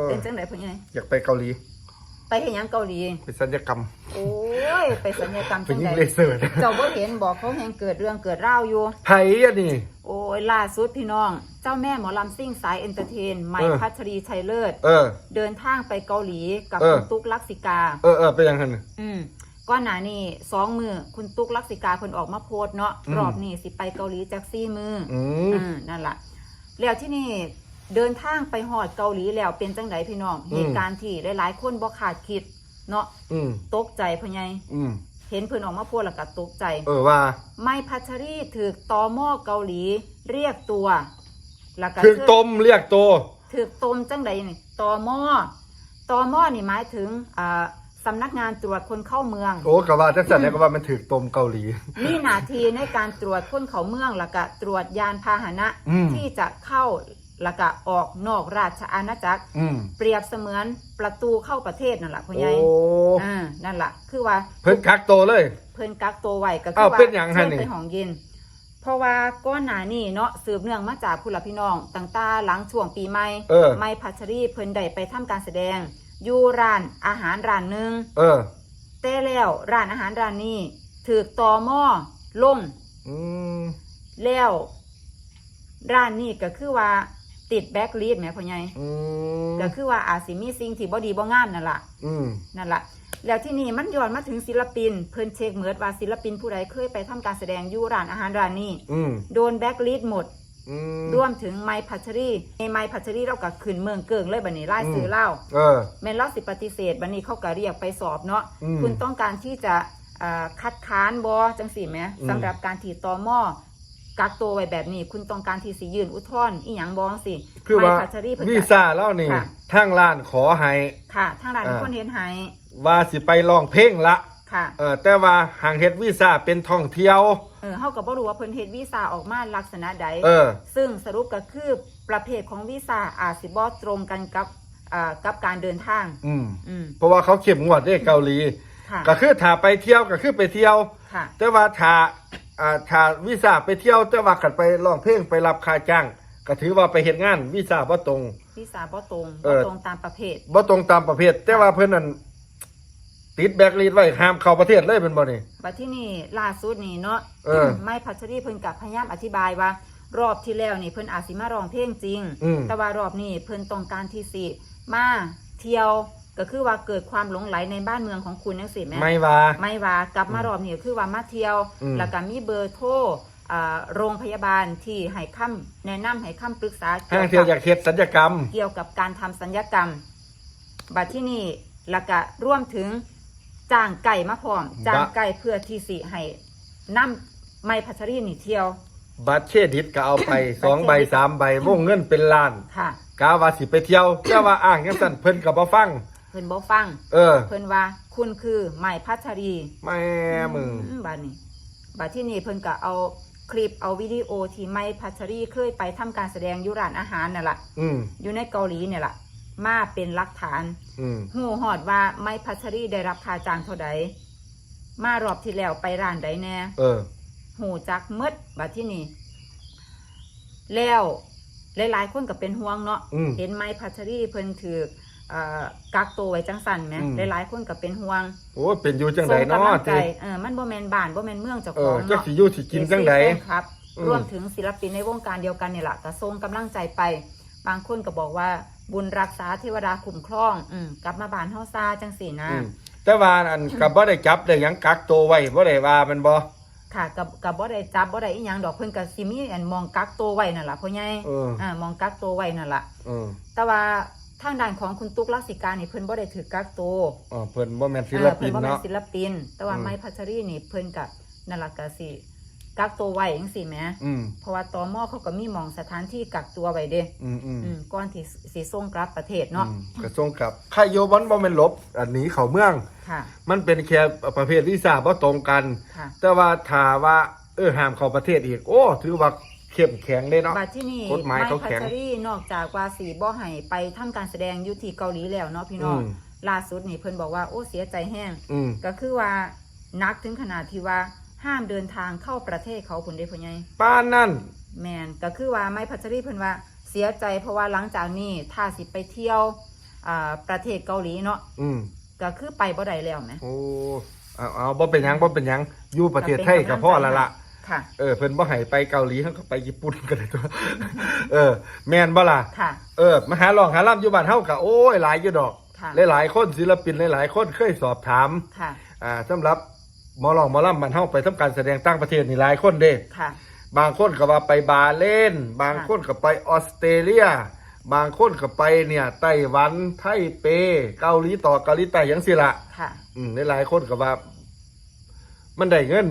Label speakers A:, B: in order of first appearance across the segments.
A: อ
B: เป็นจังไดพ่อใหญ่
A: อยากไปเกาหลี
B: ไปเฮ็ดหยังเกาหลี
A: ไปสัญญกรรม
B: โอ้ย ไปสัญญกรรม
A: ไป
B: จัง
A: ยิ
B: ได
A: งเลเซอร์นะ
B: เจ้าบ่เห็นบอกเขาแฮงเกิดเรื่องเกิดราวอยู่
A: ไผอะนี่
B: โอ้ยล่าสุดพี่น้อง เจ้าแม่หมอลำซิ่งสายเอนเตอร์เทนใหม่
A: เออ
B: พัชรีชัยเลิศ
A: เออ
B: เดินทางไปเกาหลีกับ
A: เออ
B: คุณตุ๊กลักษิกา
A: เออเออไปยังไงน่ะ
B: อืมก้อนหนานี่สองมือคุณตุ๊กลักษิกาเพิ่นออกมาโพสต์เนาะ
A: อืม
B: รอบนี้สิไปเกาหลีจากซี่มือ
A: อื
B: อ
A: ม
B: อืมนั่นล่ะแล้วที่นี่ เดินทางไปฮอดเกาหลีแล้วเป็นจังไดพี่น้อง
A: อืม
B: เหตุการณ์ที่หลายๆคนบ่คาดคิด เนาะ
A: อืม
B: ตกใจพ่อใหญ่
A: อืม
B: เห็นเพิ่นออกมาโพสต์แล้วก็ตกใจ
A: เออว่า
B: ไม่พัชรีถูกตอมอเกาหลีเรียกตัวแล้วก็
A: ถึงต้มเรียกโต
B: ถูกตมจังใดนี่ตอมอตอมอนี่หมายถึงอ่าสำนักงานตรวจคนเข้าเมือง
A: โอ้ก็ว่าจังซั่นแล้วก็ว่ามันถึกต้มเกาหลี
B: มีหน้าที่ในการตรวจคนเขาเมืองแล้วก็ตรวจยานพาหนะ
A: อืม
B: ที่จะเข้า แล้วก็ออกนอกราชอาณาจักร
A: อืม
B: เปรียบเสมือนประตูเข้าประเทศนั่นแหละพ่อให
A: โอ้
B: ญ่อ่านั่นแหละคือว่า
A: เพิ่นกักโตเลย
B: เพิ่นกักตัวไว้ก็คื
A: อ้าว
B: ว่า
A: เป็นหยังฮะ
B: เชิญ
A: นี่
B: ไปห้องเย็น เพราะว่าก้อนหนานี่เนาะสืบเนื่องมาจากผู้หลักพี่น้องต่างตาหลังช่วงปีใหม่
A: เออ
B: ไม่พัชรีเพิ่นได้ไปทำการแสดง อยู่ร้านอาหารร้านหนึ่ง
A: เออ
B: แต่แล้วร้านอาหารร้านนี้ถูกตอมอลง
A: อืม
B: แล้วร้านนี้ก็คือว่า ติดแบ็กลีดแหมพ่อใหญ่
A: อืม
B: ก็คือว่าอาจสิมีสิ่งที่บ่ดีบ่งามนั่นล่ะ
A: อืม
B: นั่นล่ะแล้วที่นี่มันย้อนมาถึงศิลปิน เพิ่นเช็คเหมือดว่าศิลปินผู้ใดเคยไปทำการแสดงอยู่ร้านอาหารร้านนี้
A: อืม
B: โดนแบ็กลีดหมด
A: อืม
B: รวมถึงไมค์พัชรีในไมค์พัชรีเราก็ขึ้นเมืองเกิงเลยบัดนี้ไล่ซื้อเหล้า
A: เออ
B: แม่นเล่าสิปฏิเสธบัดนี้เขาก็เรียกไปสอบเนาะ
A: อืม
B: คุณต้องการที่จะอ่าคัดค้านบอจังสี่ไหม
A: อืม
B: สำหรับการถีตอมอ กักตัวไว้แบบนี้ คุณต้องการที่สิยื่นอุทธรณ์อีหยังบองสิ
A: คือว่า
B: ไมค์พัชรีเพิ่น
A: วี
B: ก็
A: ซ่าแล้วนี่
B: ค่ะ
A: ทางร้านขอให้
B: ค่ะทางร้าน
A: อ่า
B: คนเห็นใหาย
A: ว่าสิไปร้องเพลงละ
B: ค่ะ
A: เออแต่ว่าหางเฮ็ดวีซ่าเป็นท่องเที่ยว
B: เออเฮาก็บ่รู้ว่าเพิ่นเฮ็ดวีซ่าออกมาลักษณะใด
A: เออ
B: ซึ่งสรุปก็คือประเภทของวีซ่าอาจสิบ่ตรงกันกับอ่ากับการเดินทาง
A: อืม
B: อืม
A: เพราะว่าเขาเข้มงวดเด้เกาหลี
B: ค่ะ
A: ก็คือถ้าไปเที่ยวก็คือไปเที่ยว
B: ค่ะ
A: แต่ว่าถ้า อ่าถ้าวีซ่าไปเที่ยวแต่ว่ากันไปร้องเพลงไปรับค่าจ้างก็ถือว่าไปเฮ็ดงานวีซ่าบ่ตรง
B: วีซ่าบ่ตรง
A: เอ
B: บ่
A: อ
B: ตรงตามประเภท
A: บ่ตรงตามประเภท แต่ว่าเพิ่นนั่นติดแบล็คลิสต์ไว้ห้ามเข้าประเทศเลยเป็นบ่นี่
B: บัดที่นี่ล่าสุดนี่เนาะ
A: เออ
B: ไม่พัชรีเพิ่นกับพยายามอธิบายว่า รอบที่แล้วนี่เพิ่นอาจสิมาร้องเพลงจริง
A: อืม
B: แต่ว่ารอบนี้เพิ่นต้องการที่สิมาเที่ยว ก็คือว่าเกิดความหลงไหลในบ้านเมืองของคุณจังซี่แหม
A: ไม่ว่า
B: ไม่ว่ากลับมารอบนี้ก็คือว่ามาเที่ยว
A: อืม
B: แล้วก็มีเบอร์โทรอ่าโรงพยาบาลที่ให้คำแนะนำให้คำปรึกษา
A: ห้างเที่ยวอยากเฮ็ดสัญญกรรม
B: เกี่ยวกับการทำสัญญกรรม บัดที่นี่แล้วก็ร่วมถึงจ้างไก่มาพร้อมจ้างไก่เพื่อที่สิให้นำไม่พัชรีนี่เที่ยว
A: บัตรเครดิตก็เอาไป สองใบสามใบวงเงินเป็นล้าน
B: ค่ะ
A: กาว่าสิไปเที่ยวแต่ว่าอ้างจังซั่นเพิ่นก็บ่ฟัง
B: เพิ่นบ่ฟัง
A: เออ
B: เพิ่นว่าคุณคือไม่พัชรี
A: แม่มึง
B: อืบัดนี้บัดที่นี่เพิ่นก็เอาคลิปเอาวิดีโอที่ไม่พัชรีเคยไปทำการแสดงอยู่ร้านอาหารนั่นแหละ
A: อืม
B: อยู่ในเกาหลีเนี่ยแหละมาเป็นหลักฐาน
A: อืม
B: หูหอดว่าไม่พัชรีได้รับค่าจ้างเท่าใดมารอบที่แล้วไปร้านใดแน่
A: เออ
B: หูจักหมดบัดที่นี่แล้วหลายๆคนก็เป็นห่วงเนาะ
A: อืม
B: เห็นไหมพัชรีเพิ่นถือเอ่อกักตัวไว้จังสันไหม
A: อืม
B: หลายๆคนก็เป็นห่วง
A: โอ้ยเป็นอยู่จังได
B: ส่งกำลั
A: เนาะ
B: งใจ
A: ติ
B: เออมันบ่แม่นบ้านบ่แม่นเมืองเจ้า
A: เอ
B: ขอ
A: องจัก
B: เนาะ
A: สิอยู่สิกินจังได
B: เอฟซีแฟนครับ
A: อืม
B: รวมถึงศิลปินในวงการเดียวกันเนี่ยแหละก็ส่งกำลังใจไป บางคนก็บอกว่า บุญรักษาเทวดาคุ้มครอง อืมกลับมาบ้านเฮาซาจังสี่นะ
A: อืมแต่ว่าอันก็บ่ได้จับได้หยังกักตัวไว้บ่ได้ว่ามันบ่
B: ค่ะกับกับบ่ได้จับบ่ได้อีหยังดอกเพิ่นก็สิมีอันมองกักตัวไว้นั่นล่ะพ่อใหญ่
A: เออ
B: อ่ามองกักตัวไว้นั่นล่ะ
A: เออ
B: แต่ว่า ทางด้านของคุณตุ๊กลักษิกานี่เพิ่นบ่ได้ถือกักตัว
A: อ๋อเพิ่นบ่แม่นศิล
B: เออ
A: ปิ
B: เพิ่นบ่แม่
A: นเนาะ
B: นศิลปิน แต่ว่า
A: อืม
B: ไม้พัชรีนี่เพิ่นก็นั่นล่ะก็สิกักตัวไว้จังซี่แหม
A: อืม
B: เพราะว่าตมเขาก็มีหมองสถานที่กักตัวไว้เด้
A: อืมอืม
B: อืมก่อนที่สิส่งกลับประเทศเนาะ
A: อืมกระทรวงกับค่ายโยบอนบ่แม่นหลบ อันนี้เข้าเมือง
B: ค่ะ
A: มันเป็นแค่ประเภทวีซ่าบ่ตรงกัน
B: ค่ะ
A: แต่ว่าถ้าว่า เออห้ามเข้าประเทศอีก โอ้ ถือว่า เข้มแข็งเลยเนาะ
B: บัดที่นี่
A: กฎหมายเขา
B: พั
A: แข็ง
B: ชรีนอกจากว่าสีบ่ให้ไปทำการแสดงอยู่ที่เกาหลีแล้วเนาะพี่น้อง
A: อืม
B: ล่าสุดนี่เพิ่นบอกว่าโอ้เสียใจแห้ง
A: อืม
B: ก็คือว่านักถึงขนาดที่ว่าห้ามเดินทางเข้าประเทศเขาพุ่นได้พ่อใหญ่
A: ป้านนั่น
B: แมนก็คือว่าไม้พัชรีเพิ่นว่าเสียใจเพราะว่าหลังจากนี้ถ้าสิไปเที่ยวอ่าประเทศเกาหลีเนาะ
A: อืม
B: ก็คือไปบ่ได้แล้วแหม
A: โอ้เอาเอาบ่เป็นหยังบ่เป็นหยังอยู่ประเทศไทยก็พอละละ
B: ค่ะ
A: เออเพิ่นบ่ให้ไปเกาหลีเฮาก็ไปญี่ปุ่นกันเลยตัวเออ แม่นบ่ล่ะ
B: ค่ะ
A: เออมาหาลองหาล่ำอยู่บ้านเฮาก็โอ้ยหลายอยู่ดอก
B: ค่ะ
A: หลายๆคนศิลปินหลายๆคนเคยสอบถาม
B: ค่ะ
A: อ่าสำหรับหมอลองหมอล่ำบ้านเฮาไปทำการแสดงต่างประเทศนี่หลายคนเด้
B: ค่ะ
A: บางคนก็ว่าไปบาเลนบางคนก็ไปออสเตรเลีย บางคนก็ไปเนี่ยไต้หวันไทเป เกาหลีต่อเกาหลีใต้ยังสิละ
B: ค่ะ
A: อืมหลายๆคนก็ว่า มันได้เงิน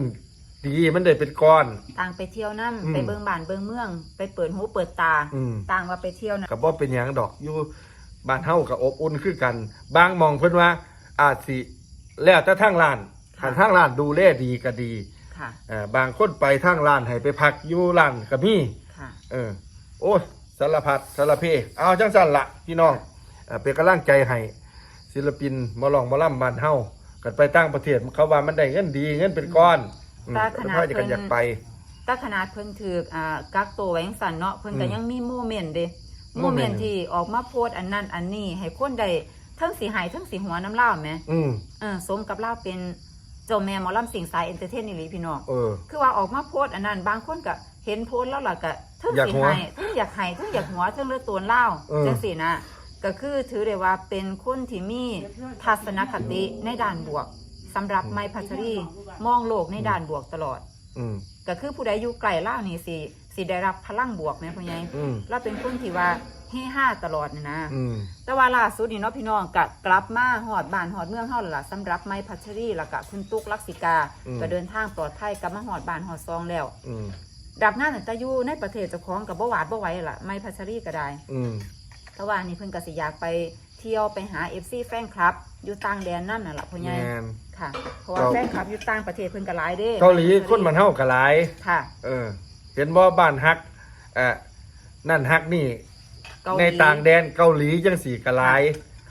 A: ดีมันได้เป็นก้อน
B: ต่างไปเที่ยวน้
A: อืมำ
B: ไปเบิงบ้านเบิงเมือง ไปเปิดหูเปิดตา
A: อืม
B: ต่างว่าไปเที่ยวนะ
A: ก็บ่เป็นหยังดอกอยู่บ้านเฮากับอบอุ่นคือกัน บางหมองเพิ่นว่า อาจสิแล้วแต่ทางร้านถ้าทางร้านดูแลดีก็ดี
B: ค่ะ
A: เอ่อบางคนไปทางร้านให้ไปพักอยู่ร้านก็มี
B: ค่ะ
A: เออโอ้ยสารพัดสารเพเอาจังสั่นละพี่น้องเอ่อเป็นกำลังใจให้ศิลปินหมาลองหมาล่ำบ้านเฮากันไปตั้งประเทศเขาว่ามันได้เงินดีเงินเป็นก้อน อืม
B: แต่ขนาด
A: พ่อจะกัน
B: เพิ่น
A: อยากไป
B: แต่ขนาดเพิ่นถืออ่ากักตัวไว้จังซั่นเนาะเพิ่นก็
A: อืม
B: ยังมีโมเมนต์เด้
A: โม
B: โม
A: เม
B: เม
A: น
B: น
A: ต์
B: ต์ที่ออกมาโพสต์อันนั้นอันนี้ ให้คนได้เทั้งสิหายเทั้งสิหัวน้ำเล่าวแหม
A: อืม
B: เออสมกับเล่าวเป็นเจ้าแม่หมอลำสิงสายเอนเตอร์เทนนี่หลีพี่น้อง
A: เออ
B: คือว่าออกมาโพสต์อันนั้น บางคนก็เห็นโพสต์แล้วล่ะก็เทั้ง
A: อยาก
B: สิ
A: หัว
B: หายเทั้งอยากหายเทั้งอยากหัวเทั้งเลือดตัวเล่าว
A: เออ
B: จังซี่นะก็คือถือได้ว่าเป็นคนที่มีทัศนคติในด้านบวกสำหรับไมพัชรี มองโลกในด้านบวกตลอด
A: อืม
B: ก็คือผู้ใดอยู่ไกลล่าวนี่สิสิได้รับพลังบวกแม่พ่อใหญ่
A: อืม
B: เราเป็นคนที่ว่าเฮห้าตลอดนะนะ
A: อืม
B: แต่ว่าล่าสุดนี่เนาะพี่น้องกะกลับมาหอดบ้านหอดเมืองเฮาแล้วล่ะสำหรับไม้พัชรีแล้วก็คุณตุ๊กลักษิกา
A: อืม
B: ก็เดินทางปลอดภัยกลับมาหอดบ้านหอดซองแล้ว
A: อืม
B: ดับงานตั้งแต่อยู่ในประเทศเจ้าของกับบ่หวาดบ่ไหวล่ะไม้พัชรีก็ได้
A: อืม
B: แต่ว่านี่เพิ่นก็สิอยากไปเที่ยวไปหา FC แฟนคลับ อยู่ต่างแดนนั่นน่ะล่ะพ่อให
A: แม
B: ญ่
A: น
B: ค่ะ เพราะว่า
A: เกา
B: แฟนคลับอยู่ต่างประเทศเพิ่นก็หลายเด้
A: เกาหลีคนมันเฮาก็หลาย
B: ค่ะ
A: เออ เห็นบ่บ้านฮักเอ่อนั่นฮักนี่
B: เกาหลี
A: ในต่างแดนเกาหลีจังสี่กะหลาย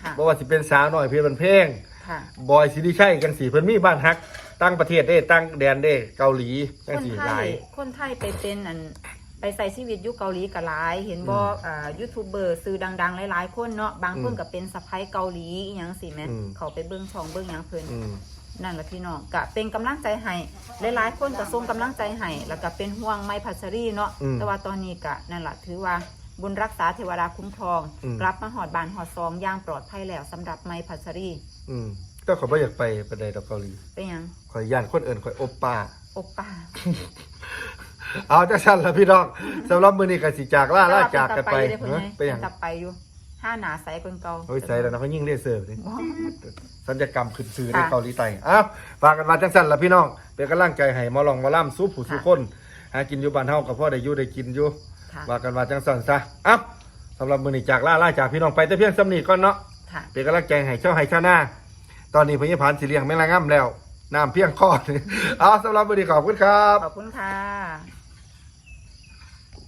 B: ค่ะ
A: บ่ว่าสิเป็นสาวน้อยเพชรบันเพง
B: ค่ะ
A: บอยสิริชัยจังสี่เพิ่นมีบ้านฮักตั้งประเทศเด้ตั้งแดนเด้เกาหลีจัง
B: คน
A: สี่
B: ไท
A: หลาย
B: ยคนไทยไปเป็นอัน ไปใส่ชีวิตอยู่เกาหลีก็หลาย เห็นบอ
A: อืม
B: อ่ายูทูบเบอร์ซื้อดัง ๆ หลายๆคนเนาะบางคน
A: อืม
B: ก็เป็นสะพ้ายเกาหลีอหยังสิแม่
A: อืม
B: เขาไปเบิ้งช่องเบิ้งหยังเพิ่น
A: อืม
B: นั่นแหละพี่น้องก็เป็นกำลังใจให้หลายๆคนก็ส่งกำลังใจให้แล้วก็เป็นห่วงไม้พัชรีเนาะ
A: อืม
B: แต่ว่าตอนนี้ก็นั่นแหละถือว่าบุญรักษาเทวดาคุ้มครอง
A: อืม
B: กลับมาหอดบานหอดซองอย่างปลอดภัยแล้วสำหรับไม้พัชรี
A: อืมก็ขอยบ่อยากไปประเดดอกเกาหลี
B: เป็นหยัง
A: ขอยย่านคนเอื่นขอยอบป้า
B: โอปป้า
A: เอาจังซั่นล่ะพี่น้องสำหรับมื้อนี้ก็สิจากลาลาจากกันไป
B: แต่ว่า
A: เฮ้ยไป
B: เป็น
A: ห
B: ตา
A: ยัง
B: ไปเด้อเพิ่นไงเป็นตาไปอยู่ห้าหนาใสเพิ่นเก่า
A: โอ้ยใส่แล้วนะเขายิ่งเลเซอร์นี่
B: บ่
A: สัญญกรรมขึ้นซื้อใน
B: ค่ะ
A: เกาหลีใต้อ้าวฝากกันมาจังซั่นล่ะพี่น้องเป็นกำลังใจให้หมอลองหมอล่ำสู้ผู้สู้คนหากินอยู่บ้านเฮาก็พอได้อยู่ได้กินอยู่
B: ค่ะ
A: ว่ากันว่าจังซั่นซะเอ้าสำหรับมื้อนี้จากลาลาจากพี่น้องไปแต่เพียงสำนีก่อนเนาะ
B: ค่ะ
A: เป็นกำลังใจให้เจ้าให้เจ้าหน้าตอนนี้พญพานสิเลี้ยงแม่ละง่ำแล้วน้ำเพียงคอเอาสำหรับวันนี้ขอบคุณครับ
B: ขอบคุณค่ะ